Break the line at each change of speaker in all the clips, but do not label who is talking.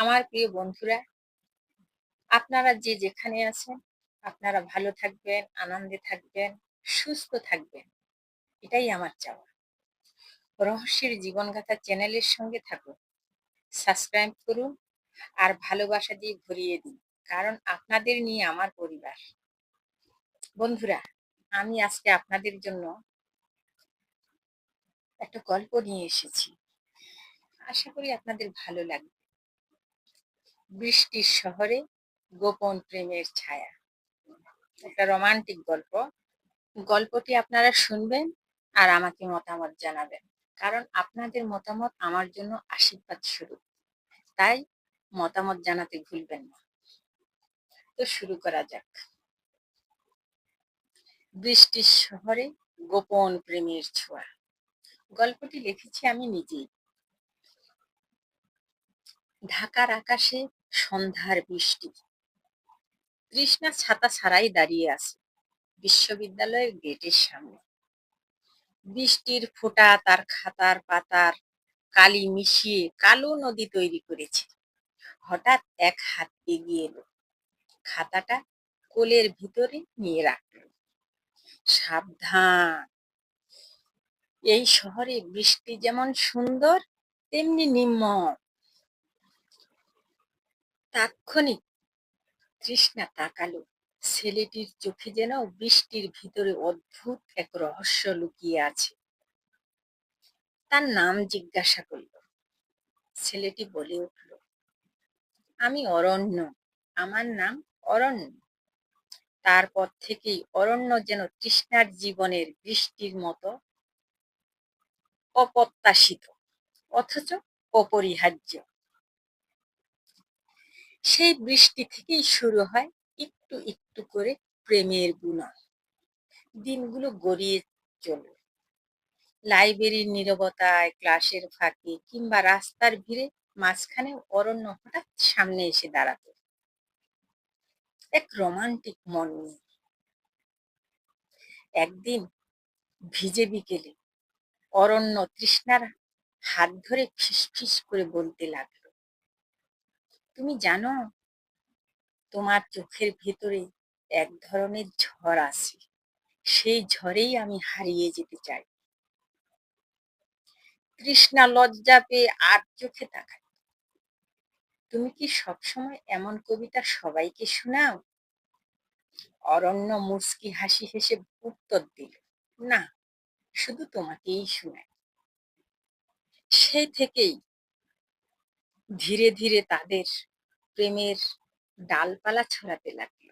আমার প্রিয় বন্ধুরা, আপনারা যে যেখানে আছেন, আপনারা ভালো থাকবেন, আনন্দে থাকবেন, সুস্থ থাকবেন। এটাই আমার চাওয়া। রহস্যের জীবনগাথা চ্যানেলের সঙ্গে থাকুন সাবস্ক্রাইব করুন, আর ভালোবাসা দিয়ে ভরিয়ে দিন, কারণ আপনাদের নিয়ে আমার পরিবার। বন্ধুরা, আমি আজকে আপনাদের জন্য একটা গল্প নিয়ে এসেছি। আশা করি আপনাদের ভালো লাগবে। বৃষ্টির শহরে গোপন প্রেমের ছায়া। একটা রোমান্টিক গল্প। গল্পটি আপনারা শুনবেন আর আমাকে মতামত জানাবেন। কারণ আপনাদের মতামত আমার জন্য আশীর্বাদ শুরু তাই মতামত জানাতে ভুলবেন না। তো শুরু করা যাক। বৃষ্টির শহরে গোপন প্রেমের ছোঁয়া। গল্পটি লিখেছি আমি নিজেই। ঢাকার আকাশে সন্ধ্যার বৃষ্টি। তৃষ্ণা ছাতা ছাড়াই দাঁড়িয়ে আছে বিশ্ববিদ্যালয়ের গেটের সামনে। বৃষ্টির ফোঁটা তার খাতার পাতার কালি মিশিয়ে কালো নদী তৈরি করেছে। হঠাৎ এক হাত এগিয়ে এলো। খাতাটা কোলের ভিতরে নিয়ে রাখল। সাবধান। এই শহরে বৃষ্টি যেমন সুন্দর, তেমনি নির্মল তাৎক্ষণিক তৃষ্ণা তাকালো। ছেলেটির চোখে যেন বৃষ্টির ভিতরে অদ্ভুত এক রহস্য লুকিয়ে আছে। তার নাম জিজ্ঞাসা করল। ছেলেটি বলে উঠল, আমি অরণ্য। আমার নাম অরণ্য। তারপর থেকেই অরণ্য যেন তৃষ্ণার জীবনের বৃষ্টির মতো অপ্রত্যাশিত, অথচ অপরিহার্য। সেই বৃষ্টি থেকেই শুরু হয় একটু একটু করে প্রেমের গুণন দিনগুলো গড়িয়ে চলল লাইব্রেরির নিরবতায়, ক্লাসের ফাঁকে কিংবা রাস্তার ভিড়ে মাঝখানে অরণ্য হঠাৎ সামনে এসে দাঁড়াত। এক রোমান্টিক মন নিয়ে। একদিন ভিজে বিকেলে অরণ্য তৃষ্ণার হাত ধরে ফিস করে বলতে লাগল তুমি জানো, তোমার চোখের ভেতরে এক ধরনের ঝড় আছে সেই ঝড়েই আমি হারিয়ে যেতে চাই। তৃষ্ণা লজ্জা পেয়ে আর চোখে তাকায় তুমি কি সবসময় এমন কবিতা সবাইকে শোনাও? অরণ্য মুস্কি হাসি হেসে উত্তর দিল, না, শুধু তোমাকেই শোনায় সেই থেকেই ধীরে ধীরে তাদের প্রেমের ডালপালা ছড়াতে লাগল।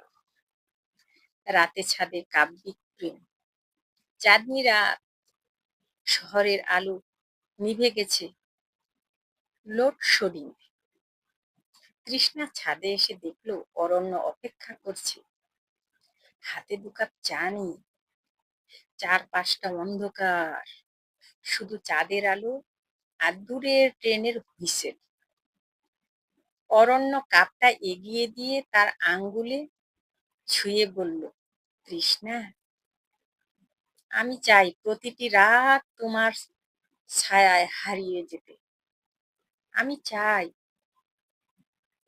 রাতে ছাদে কাব্যিক প্রেম। চাঁদনি রাত শহরের আলো নিভে গেছে লোডশোডিং তৃষ্ণা ছাদে এসে দেখল অরণ্য অপেক্ষা করছে। হাতে দু কাপ চা নেই। চারপাশটা অন্ধকার। শুধু চাঁদের আলো আর দূরের ট্রেনের হুইসেল। অরণ্য কাপটা এগিয়ে দিয়ে তার আঙ্গুলে ছুঁয়ে বলল, তৃষ্ণা, আমি চাই প্রতিটি রাত তোমার ছায়ায় হারিয়ে যেতে। আমি চাই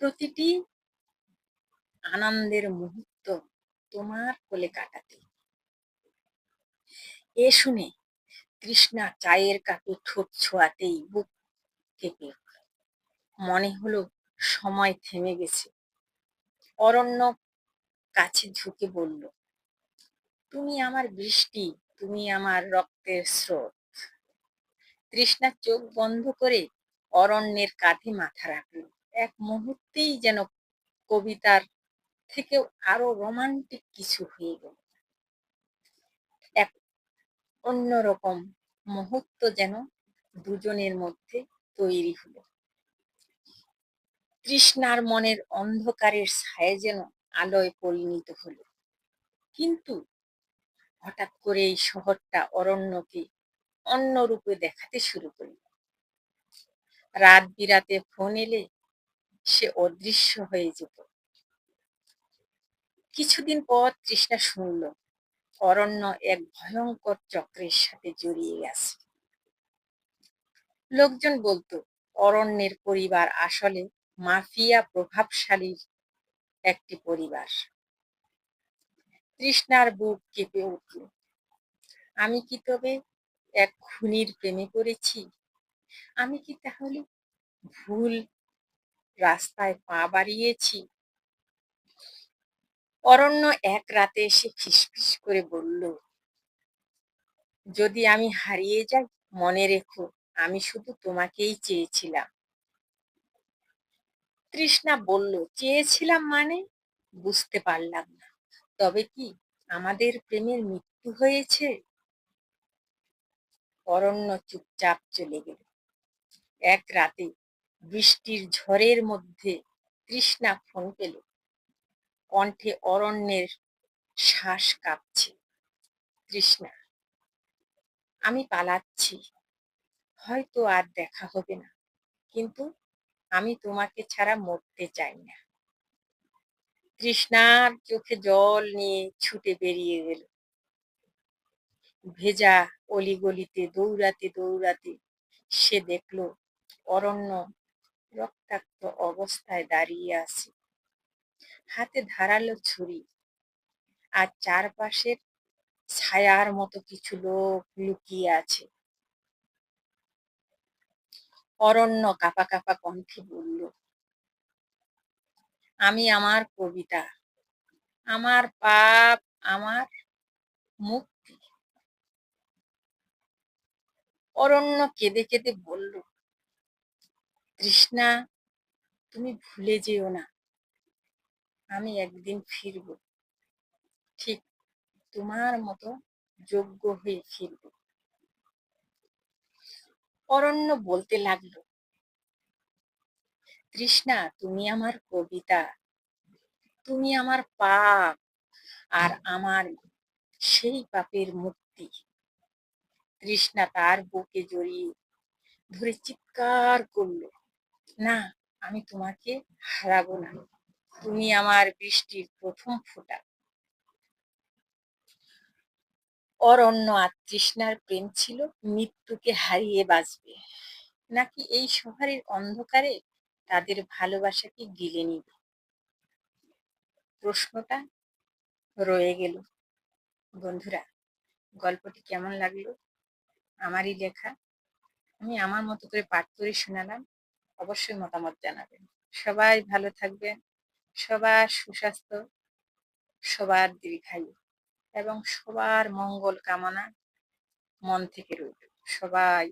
প্রতিটি আনন্দের মুহূর্ত তোমার কোলে কাটাতে। এ শুনে তৃষ্ণা চায়ের কাপে ঠোঁট ছোঁয়াতেই বুক কেঁপে মনে হলো সময় থেমে গেছে। অরণ্য কাছে ঝুঁকে বলল, তুমি আমার বৃষ্টি, তুমি আমার রক্তের স্রোত। তৃষ্ণা চোখ বন্ধ করে অরণ্যের কাঁধে মাথা রাখল। এক মুহূর্তেই যেন কবিতার থেকেও আরও রোমান্টিক কিছু হয়ে গেল। এক অন্যরকম মুহূর্ত যেন দুজনের মধ্যে তৈরি হলো। তৃষ্ণার মনের অন্ধকারের ছায়া যেন আলোয় পরিণত হলো। কিন্তু হঠাৎ করে এই শহরটা অরণ্যকে অন্য রূপে দেখাতে শুরু করল। রাত বিরাতে ফোন এলে সে অদৃশ্য হয়ে যেত। কিছুদিন পর তৃষ্ণা শুনল, অরণ্য এক ভয়ঙ্কর চক্রের সাথে জড়িয়ে গেছে। লোকজন বলতো, অরণ্যের পরিবার আসলে মাফিয়া প্রভাবশালী একটি পরিবার। তৃষ্ণার বুক কেঁপে উঠল। আমি কি তবে এক খুনির প্রেমে পড়েছি? আমি কি তাহলে ভুল রাস্তায় পা বাড়িয়েছি? অরণ্য এক রাতে এসে ফিসফিস করে বলল, যদি আমি হারিয়ে যাই, মনে রেখো, আমি শুধু তোমাকেই চেয়েছিলাম। তৃষ্ণা বলল, চেয়েছিলাম মানে? বুঝতে পারলাম না। তবে কি আমাদের প্রেমের মৃত্যু হয়েছে? অরণ্য চুপচাপ চলে গেল। এক রাতে বৃষ্টির ঝড়ের মধ্যে তৃষ্ণা ফোন পেল। কণ্ঠে অরণ্যের শ্বাস কাঁপছে। তৃষ্ণা, আমি পালাচ্ছি। হয়তো আর দেখা হবে না। কিন্তু আমি তোমাকে ছাড়া মরতে চাই না। তৃষ্ণার চোখে জল নিয়ে ছুটে বেরিয়ে গেল। ভেজা অলিগলিতে দৌড়াতে দৌড়াতে সে দেখল, অরণ্য রক্তাক্ত অবস্থায় দাঁড়িয়ে আছে। হাতে ধারালো ছুরি আর চারপাশের ছায়ার মতো কিছু লোক লুকিয়ে আছে। অরণ্য কাপা কাপা কণ্ঠে বলল, আমি আমার কবিতা, আমার পাপ, আমার মুক্তি। অরণ্য কেঁদে কেঁদে বলল তৃষ্ণা তুমি ভুলে যেও না, আমি একদিন ফিরব। ঠিক তোমার মতো যোগ্য হয়ে ফিরব। অরণ্য বলতে লাগল, তৃষ্ণা, তুমি আমার কবিতা, তুমি আমার পাপ আর আমার সেই পাপের মুক্তি। তৃষ্ণা তার বুকে জড়িয়ে ধরে চিৎকার করল, না, আমি তোমাকে হারাবো না। তুমি আমার বৃষ্টির প্রথম ফোঁটা। অরণ্য আর তৃষ্ণার প্রেম ছিল, মৃত্যুকে হারিয়ে বাঁচবে। নাকি এই শহরের অন্ধকারে তাদের ভালোবাসাকে গিলে নিবে? প্রশ্নটা রয়ে গেল। বন্ধুরা, গল্পটি কেমন লাগল? আমারই লেখা। আমি আমার মতো করে পাঠ করে শোনালাম। অবশ্যই মতামত জানাবেন। সবাই ভালো থাকবেন। সবার সুস্বাস্থ্য, সবার দীর্ঘায়ু। এবং সবার মঙ্গল কামনা মন থেকে রইল। সবাই